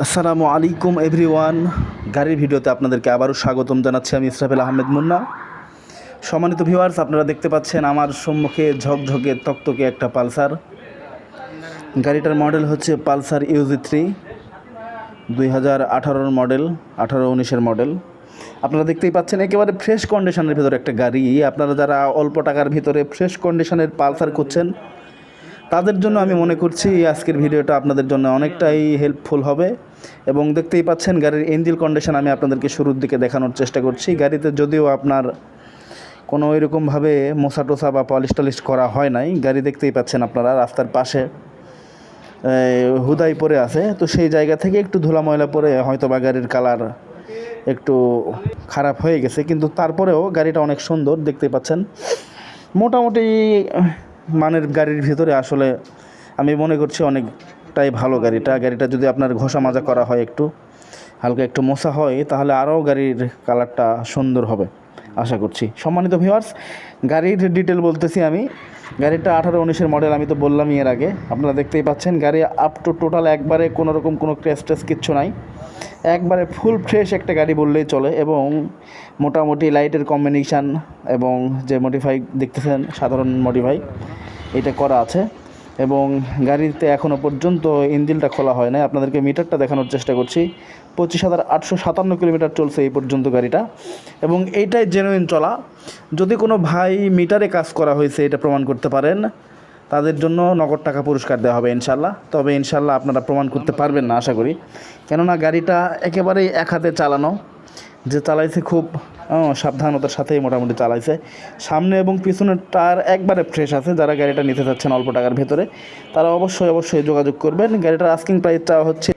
আসসালামু আলাইকুম এভরিওয়ান। গাড়ির ভিডিওতে আপনাদেরকে আবারও স্বাগতম জানাচ্ছি আমি ইসরাফেল আহমেদ মুন্না। সম্মানিত ভিউয়ার্স, আপনারা দেখতে পাচ্ছেন আমার সম্মুখে ঝকঝকে তকতকে একটা পালসার। গাড়িটার মডেল হচ্ছে পালসার ইউজি থ্রি, দুই হাজার আঠারোর মডেল, আঠারো উনিশের মডেল। আপনারা দেখতেই পাচ্ছেন একেবারে ফ্রেশ কন্ডিশনের ভিতরে একটা গাড়ি। আপনারা যারা অল্প টাকার ভিতরে ফ্রেশ কন্ডিশনের পালসার করছেন তাদের জন্য আমি মনে করছি আজকের ভিডিওটা আপনাদের জন্য অনেকটাই হেল্পফুল হবে। এবং দেখতেই পাচ্ছেন, গাড়ির ইঞ্জিল কন্ডিশন আমি আপনাদেরকে শুরুর দিকে দেখানোর চেষ্টা করছি। গাড়িতে যদিও আপনার কোনো ওইরকমভাবে মোসা টোসা বা পলিশ টলিশ করা হয় নাই, গাড়ি দেখতেই পাচ্ছেন আপনারা রাস্তার পাশে হুদাই পরে আছে। তো সেই জায়গা থেকে একটু ধুলা ময়লা পরে হয়তো বা গাড়ির কালার একটু খারাপ হয়ে গেছে। কিন্তু তারপরেও গাড়িটা অনেক সুন্দর দেখতে পাচ্ছেন। মোটামুটি মানের গাড়ির ভিতরে আসলে আমি মনে করছি অনেকটাই ভালো গাড়িটা। গাড়িটা যদি আপনার ঘষা মাজা করা হয় একটু, হালকা একটু মোছা হয়, তাহলে আরও গাড়ির কালারটা সুন্দর হবে। আশা করছি। সম্মানিত ভিউয়ার্স গাড়ির ডিটেল বলতেছি আমি। গাড়িটা আঠারো উনিশের মডেল আমি তো বললামই এর আগে। আপনারা দেখতেই পাচ্ছেন, গাড়ি আপ টু টোটাল একবারে কোনো রকম কোনো ক্র্যাশ ট্রেস কিচ্ছু নাই। একবারে ফুল ফ্রেশ একটা গাড়ি বললেই চলে এবং মোটামুটি লাইটের কম্বিনেশান এবং যে মডিফাই দেখতেছেন, সাধারণ মডিফাই এটা করা আছে। এবং গাড়িতে এখনও পর্যন্ত ইঞ্জিনটা খোলা হয় না আপনাদেরকে মিটারটা দেখানোর চেষ্টা করছি। পঁচিশ হাজার আটশো সাতান্ন কিলোমিটার চলছে এই পর্যন্ত গাড়িটা। এবং এইটাই জেনুইন চলা। যদি কোনো ভাই মিটারে কাজ করা হয়েছে, এটা প্রমাণ করতে পারেন। তাদের জন্য নগদ টাকা পুরস্কার দেওয়া হবে ইনশাল্লাহ তবে ইনশাল্লাহ আপনারা প্রমাণ করতে পারবেন না, আশা করি। কেননা গাড়িটা একেবারেই এক হাতে চালানো। যে চালাইছে খুব সাবধানতার সাথেই মোটামুটি চালাইছে। সামনে এবং পিছনের টায়ার একবারে ফ্রেশ আছে, যারা গাড়িটা নিতে চাচ্ছেন অল্প টাকার ভেতরে, তারা অবশ্যই অবশ্যই যোগাযোগ করবেন। গাড়িটার আস্কিং প্রাইসটা হচ্ছে